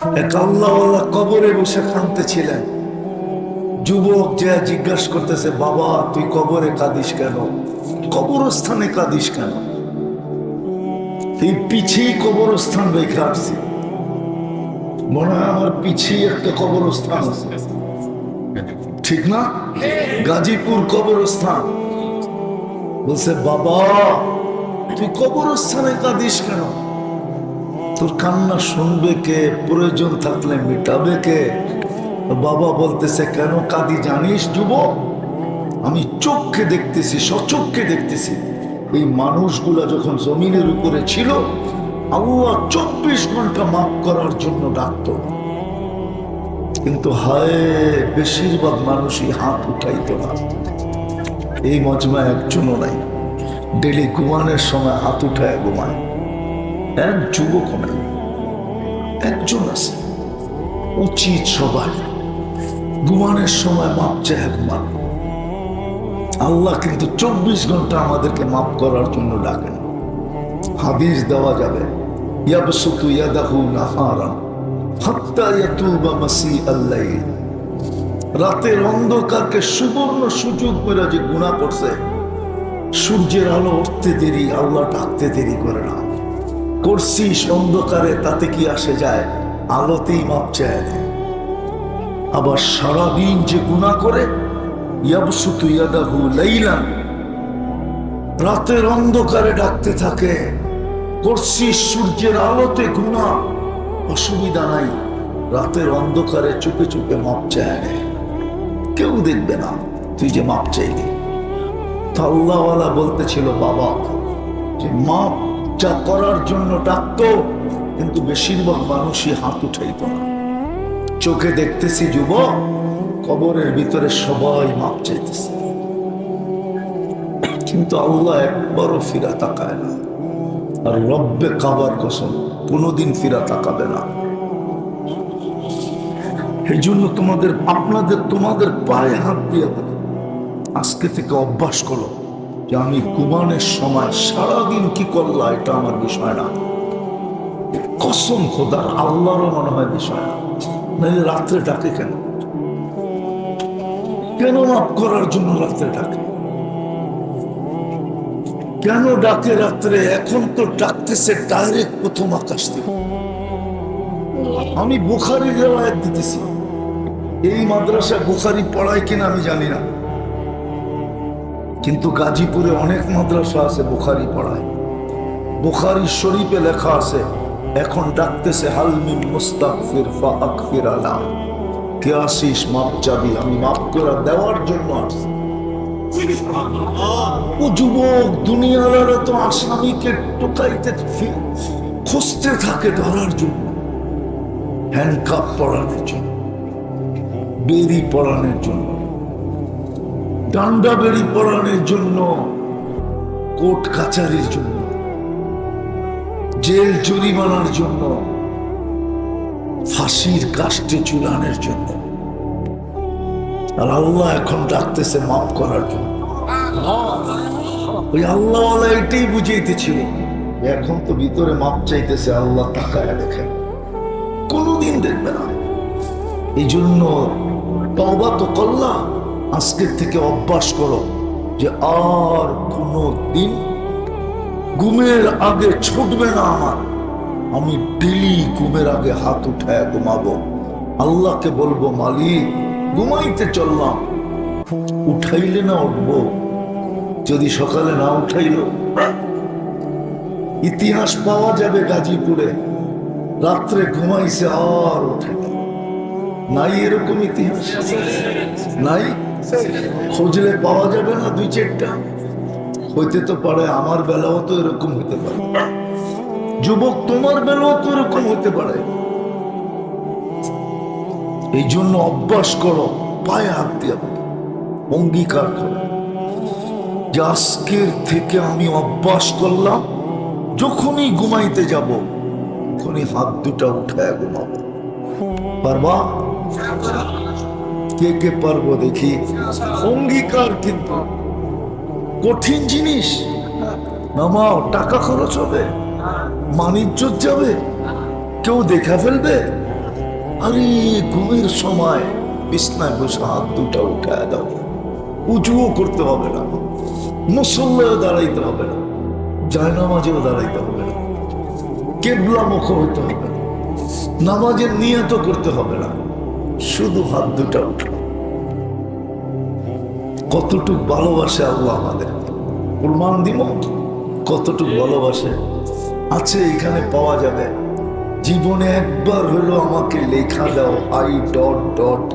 এক আল্লাহওয়ালা কবরে বসে যুবক যে করতেছে, বাবা, তুই কবরে কাঁদিস কেন? কবরস্থানে কাঁদিস কেন? পিছিয়ে কবরস্থান রেখে আসছি মনে হয় আমার পিছিয়ে একটা কবরস্থান আছে। ঠিক না? গাজীপুর কবরস্থান। বলছে, বাবা, তুই কবরস্থানে কাঁদিস কেন? তোর কান্না শুনবে কে? প্রয়োজন থাকলে মিটাবে কে? বাবা বলতেছে, কেন কাঁদি জানিস যুব আমি চোখকে দেখতেছি সচক্ষে দেখতেছি। এই মানুষগুলা যখন জমিনের উপরে ছিল, আল্লাহ চব্বিশ ঘণ্টা মাফ করার জন্য ডাকত। কিন্তু হায়, বেশিরভাগ মানুষই হাত উঠাইত না। এই মজমা একজনও নাই। ডেলি ঘুমানোর সময় হাত উঠায় ঘুমায়। এক যুবক নাই একজন আছে। উচিত ঘুমানোর সময় মাপ আল্লাহ কিন্তু চব্বিশ ঘণ্টা আমাদেরকে মাফ করার জন্য ডাকেন। হাদিস দেওয়া যাবে, ইয়াবসুতু ইয়াদাহু হাত্তা ইয়াতুবা মাসি আল্লাইল রাতের অন্ধকারকে সুবর্ণ সুযোগ করে যে গুণা করছে, সূর্যের আলো উঠতে দেরি, আল্লাহ ডাকতে দেরি করে না। করছিস অন্ধকারে, তাতে কি আসে যায় আলোতেই মাপ চায় না। আবার সারাদিন যে গুণা করে, ইয়াবসুতু ইয়াদাহু লাইলান রাতের অন্ধকারে ডাকতে থাকে, করছিস সূর্যের আলোতে গুণা অসুবিধা নাই, রাতের অন্ধকারে চুপে চুপে মাপ চায় না। কেউ দেখবে না, তুই যে মাপ চাইলি তা আল্লাহওয়ালা বলতেছিল, বাবা, যে মাপ যা করার জন্য ডাকতো, কিন্তু বেশিরভাগ মানুষই হাত উঠাইত না। চোখে দেখতেছি যুবক, কবরের ভিতরে সবাই মাপ চাইতেছে। কিন্তু আল্লাহ একবারও ফিরা তাকায় না। আর রব্বে কাবার কসম, কোনোদিন ফিরা তাকাবে না। এই জন্য তোমাদের, আপনাদের তোমাদের পায়ে হাত দিয়ে আজকে থেকে অভ্যাস করো। যে আমি কুমানের সময় সারাদিন কি করলা, এটা আমার বিষয় না। কসম খোদার, আল্লাহরও মনে হয় বিষয় না। নাহলে রাত্রে ডাকে কেন? কেন মাফ করার জন্য রাত্রে ডাকে? কেন ডাকে রাত্রে? এখন তো ডাকতেছে ডাইরেক্ট প্রথম আকাশ থেকে। আমি বুখারি রেওয়ায়ত দিতেছি। এই মাদ্রাসায় বুখারি পড়ায় কিনা আমি জানি না। কিন্তু গাজীপুরে অনেক মাদ্রাসা আছে বুখারি পড়ায়। বুখারি শরীফে লেখা আছে, এখন ডাকতেছে হালমিন মুস্তাকফির ফা আকফির আলা। কে আসিস মাপ চাবি, আমি মাপ করে দেওয়ার জন্য আসছি। ও যুবক, দুনিয়ার তো আসামিকে টোকাইতে খুঁজতে থাকে ধরার জন্য। হ্যান্ডকাপ পরানোর জন্য, বেরি পড়ানোর জন্য। ডান্ডা বেরি পরানোর জন্য, কোর্ট কাচারির জন্য, জেল জরিমানার জন্য, ফাঁসির কাষ্টে চুলানোর জন্য। আর আল্লাহ এখন ডাকতেছে মাফ করার জন্য। ওই আল্লাহ এটাই বুঝাইতেছিল। এখন তো ভিতরে মাপ চাইতেছে আল্লাহ তাকায় দেখেন। কোনোদিন দেখবে না। এই জন্য তবা তো করলা আজকের থেকে অভ্যাস করো যে আর কোনো দিন ঘুমের আগে ছুটবে না আমার। আমি ডেলি ঘুমের আগে হাত উঠায় ঘুমাবো। আল্লাহকে বলব, মালিক, ঘুমাইতে চললাম। উঠাইলে না উঠবো। যদি সকালে না উঠাইলো, ইতিহাস পাওয়া যাবে গাজীপুরে। রাত্রে ঘুমাইছে আর উঠে নাই এরকম ইতিহাস? নাই? খুঁজলে পাওয়া যাবে না দুই চারটা। হইতে তো পারে আমার বেলাও তো এরকম হতে পারে। যুবক, তোমার বেলাও তো এরকম হতে পারে। এই জন্য অভ্যাস করো, পায়ে হাত দিয়ে অঙ্গীকার করো। যে আজকের থেকে আমি অভ্যাস করলাম, যখনই ঘুমাইতে যাব, তখনই হাত দুটা উঠায় ঘুমাবো। পারবা? কে কে পারব দেখি? অঙ্গীকার কিন্তু। কঠিন জিনিস। নামাও, টাকা খরচ হবে মানিজ্য যাবে, কেউ দেখা ফেলবে। আরে, ঘুমের সময় বিছনায় বসে হাত দুটা উঠায় দাও। উঁচুও করতে হবে না। মুসল্লায় দাঁড়াইতে হবে না। জায়নামাজেও দাঁড়াইতে হবে না। কেবলা মুখ হইতে হবে না। নামাজের নিয়ত করতে হবে না। শুধু হাত দুটা উঠল। কতটুক ভালোবাসে আল্লাহ আমাদের? প্রমাণ দিব? কতটুক ভালোবাসে? আছে, এখানে পাওয়া যাবে। জীবনে একবার হলো আমাকে লেখা দাও, আই ডট ডট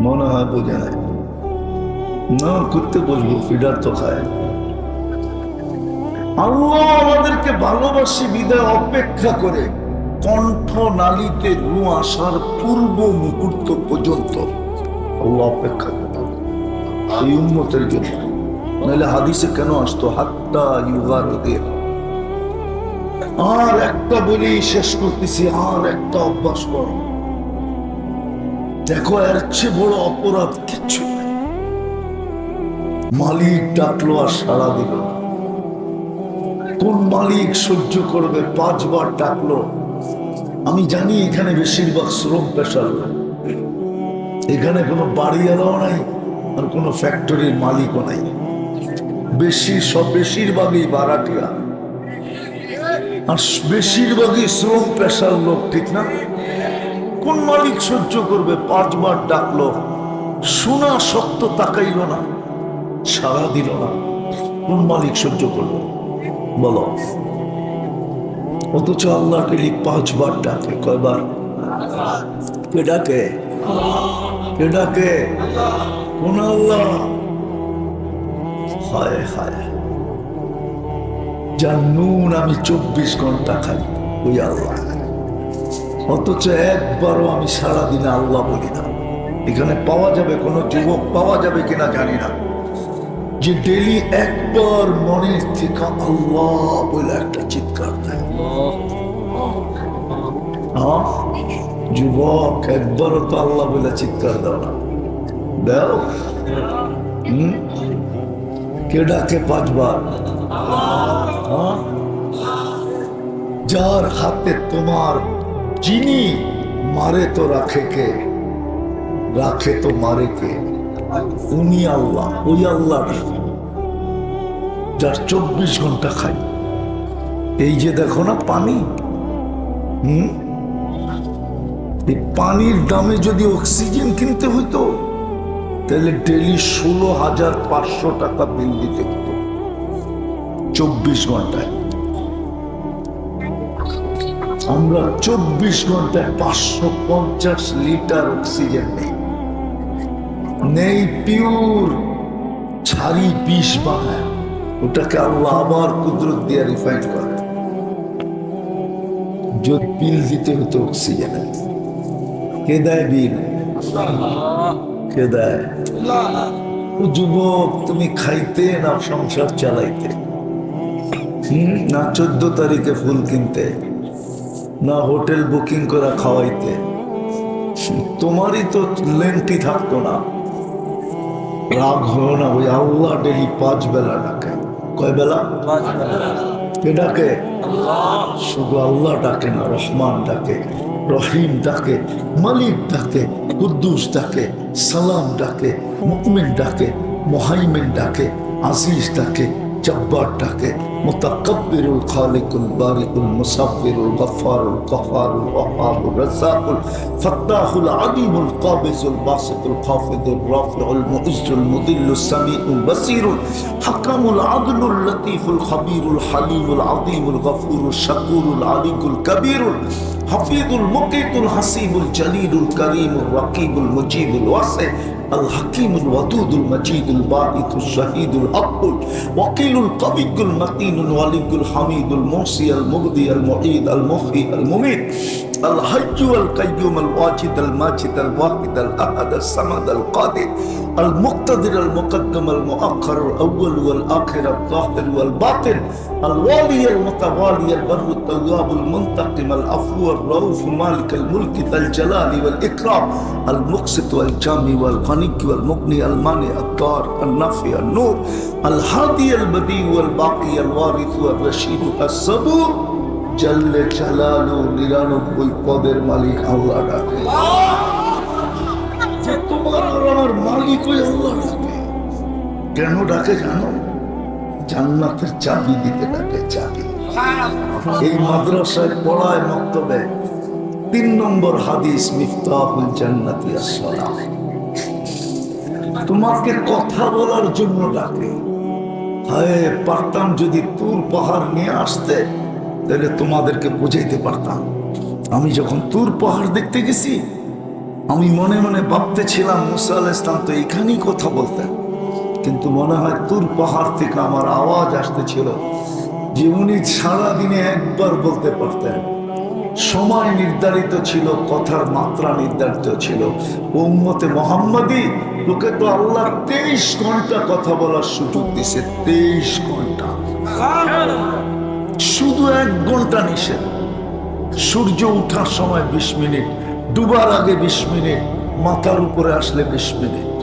মনে হয় বোঝে নাই না, করতে বসবো, ফিডার তো খায়। আল্লাহ আমাদেরকে ভালোবাসি, বিদায়, অপেক্ষা করে। কণ্ঠ নালিতে রু আসার পূর্ব মুহূর্ত পর্যন্ত আল্লাহ অপেক্ষা এই উন্মতের জন্য। নাহলে হাদিসে কেন আসতো? হাত্তা ইউগার আর একটা বলি শেষ করতেছি, আর একটা অভ্যাস কর। দেখো, এর চেয়ে বড় অপরাধ কিচ্ছু মালিক ডাকলো আর সাড়া দিল কোন মালিক সহ্য করবে? পাঁচবার ডাকলো। আমি জানি এখানে বেশিরভাগ শ্রম পেশার এখানে কোনো বাড়িওয়ালাও নাই আর কোনো ফ্যাক্টরির মালিকও নাই। বেশি সব বেশিরভাগই বারাটিয়া। আর বেশিরভাগই শ্রম পেশার লোক, ঠিক না? কোন মালিক সহ্য করবে? পাঁচবার ডাকলো, শোনা শক্ত তাকাইল না সারা দিল না। কোন মালিক সহ্য করবে? বলো। অথচ আল্লাহকে পাঁচবার ডাকে, কয়বার? কে ডাকে? কে ডাকে? কোন আল্লাহ? হায় হায়। যার নুন আমি চব্বিশ ঘণ্টা খাই, ওই আল্লাহ। অথচ একবারও আমি সারাদিনে আল্লাহ বলি না। এখানে পাওয়া যাবে কোনো যুবক, পাওয়া যাবে কিনা জানি না। যে ডেলি একবার মনের থেকে আল্লাহ বলে একটা চিৎকার দেয়। হ্যাঁ? যুবক, একবারও তো আল্লাহ বলে চিৎকার দাও না। দাও। কে ডাকে পাঁচবার? হ্যাঁ? যার হাতে তোমার যিনি মারে তো রাখে কে? রাখে তো মারে কে? উনি আল্লাহ, ওই আল্লাহ যার চব্বিশ ঘণ্টা খাই এই যে দেখো না পানি, হুম? এই পানির দামে যদি অক্সিজেন কিনতে হইতো, তাহলে ডেলি ষোলো হাজার পাঁচশো টাকা বিল দিতে হতো চব্বিশ ঘন্টায়। আমরা চব্বিশ ঘন্টায় পাঁচশো পঞ্চাশ লিটার অক্সিজেন নেই। নেই পিওর, ছাড়ি বিষ বানায় ওটাকে আল্লাহ আবার কুদরত দিয়ে রিফাইন করে। যদি বিল দিতে হতো অক্সিজেনের কে দেয় বিল? কে দেয়? যুবক, তুমি খাইতে না সংসার চালাইতে? না চোদ্দ তারিখে ফুল কিনতে, না হোটেল বুকিং করা খাওয়াইতে। তোমারই তো লেন্টি থাকতো না। রাগ হলো না ওই আল্লাহ ডেলি পাঁচ বেলা ডাকে। কয় বেলা? কে ডাকে? শুধু আল্লাহ ডাকে না রহমান ডাকে রহিম ডাকে মালিক ডাকে কুদ্দুস ডাকে সালাম ডাকে মুকমিন ডাকে মোহাইমিন ডাকে আজিজ ডাকে জব্বারটাকে মুতাকাব্বিরুল খালিকুল বারিকুল মুসাফিরুল গফারুল কফারুল ওয়াহাবুল রাজ্জাকুল ফাত্তাহুল আলিমুল কাবিজুল বাসিতুল খাফিদুল রাফিউল মুইজুল মুদিল্লুস সামিউল বাসিরুল হাকামুল আদলুল লতিফুল খাবিরুল হালিমুল আযীমুল গফুরুল শাকুরুল আলিকুল কবিরুল হাফিদুল মুকিতুল হাসিবুল জলিলুল করিমুল রাকিবুল মুজিবুল ওয়াসিল আল হাকিমুল ওয়াদুদুল মাজিদুল বাঈতুস শাহীদুল হাক্কুল ওয়াকিলুল কবিকুল মাতিনুল ওয়ালিকুল হামিদুল মুসি আল মুগদি আল মুঈদ আল মুহি আল মুমিত আল হাইয়্যু আল কাইয়্যুম আল ওয়াজিদ আল মাজিদ আল ওয়াহিদ আল আহাদ আল সামাদ আল কাদির আল মুক্তাদির الوالي المتوالي البر التواب المنتقم العفو الرؤوف مالك الملك ذا الجلال والاكرام المقسط والجامع والغني والمغني المانع الضار النافع النور الهادي البديع والباقي الوارث والرشيد الصبور জাল্লে চালালু নিরানব্বই পদের মালিক আল্লাহ ডাকে যে তোমার আর আমার মালিক ওই আল্লাহ ডাকে কেন ডাকে জানো জান্নাতের চাবি দিতে ডাকে চাবি। এই মাদ্রাসায় পড়ায় মক্তবে তিন নম্বর হাদিস, মিফতাহুল জান্নাতি আসসালাম তোমাকে কথা বলার জন্য ডাকে। হায়, পারতাম যদি তুর পাহাড় নিয়ে আসতে, তাহলে তোমাদেরকে বুঝাইতে পারতাম। আমি যখন তুর পাহাড় দেখতে গেছি, আমি মনে মনে ভাবতে ছিলাম মুসা আল ইসলাম তো এখানেই কথা বলতেন। কিন্তু মনে হয় তুর পাহাড় থেকে আমার আওয়াজ আসতেছিল। যে উনি সারাদিনে একবার বলতে পারতেন। সময় নির্ধারিত ছিল, কথার মাত্রা নির্ধারিত ছিল। উম্মতে মোহাম্মদী, লোকে তো আল্লাহ তেইশ ঘণ্টা কথা বলার সুযোগ দিছে, তেইশ ঘণ্টা। শুধু এক ঘণ্টা নিষেধ। সূর্য ওঠার সময় বিশ মিনিট, ডুবার আগে বিশ মিনিট, মাথার উপরে আসলে বিশ মিনিট।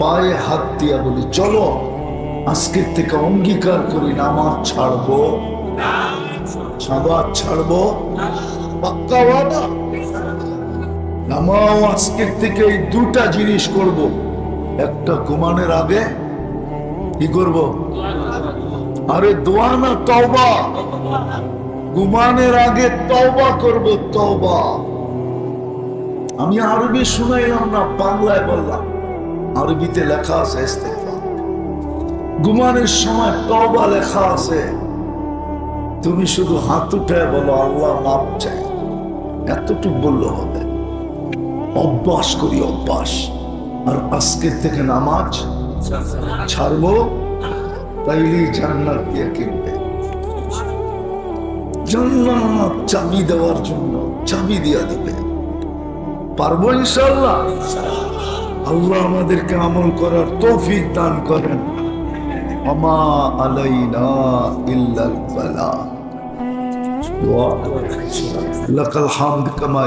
পায়ে হাত দিয়া বলি, চলো, আজকের থেকে অঙ্গীকার করি, নামাজ ছাড়বো। সাবাদ ছাড়বো। পাক্কা ওয়াদা? নামাও, আজকের থেকে এই দুটা জিনিস করব। একটা ঘুমানোর আগে কি করব? আরে দোয়া না তওবা? ঘুমানোর আগে তওবা করব, তওবা। আমি আরবি শুনাইলাম না, বাংলায় বললাম। আরবিতে লেখা আছে ইস্তেগফার। ঘুমানোর সময় তওবা লেখা আছে। তুমি শুধু হাত উঠে বলো, আল্লাহ মাপ চাই এতটুকু বললে হবে। অভ্যাস করি, অভ্যাস। আর আজকের থেকে নামাজ ছাড়বো, তাইলেই জান্নাত দিয়ে কিনবে। জান্নাত চাবি দেওয়ার জন্য চাবি দিয়া দিবে। পারব ইনশাল্লাহ আল্লাহ আমাদেরকে আমল করার তৌফিক দান করেন। আমা আলাইনা ইল্লাল বালা। লাকাল হামদ কামা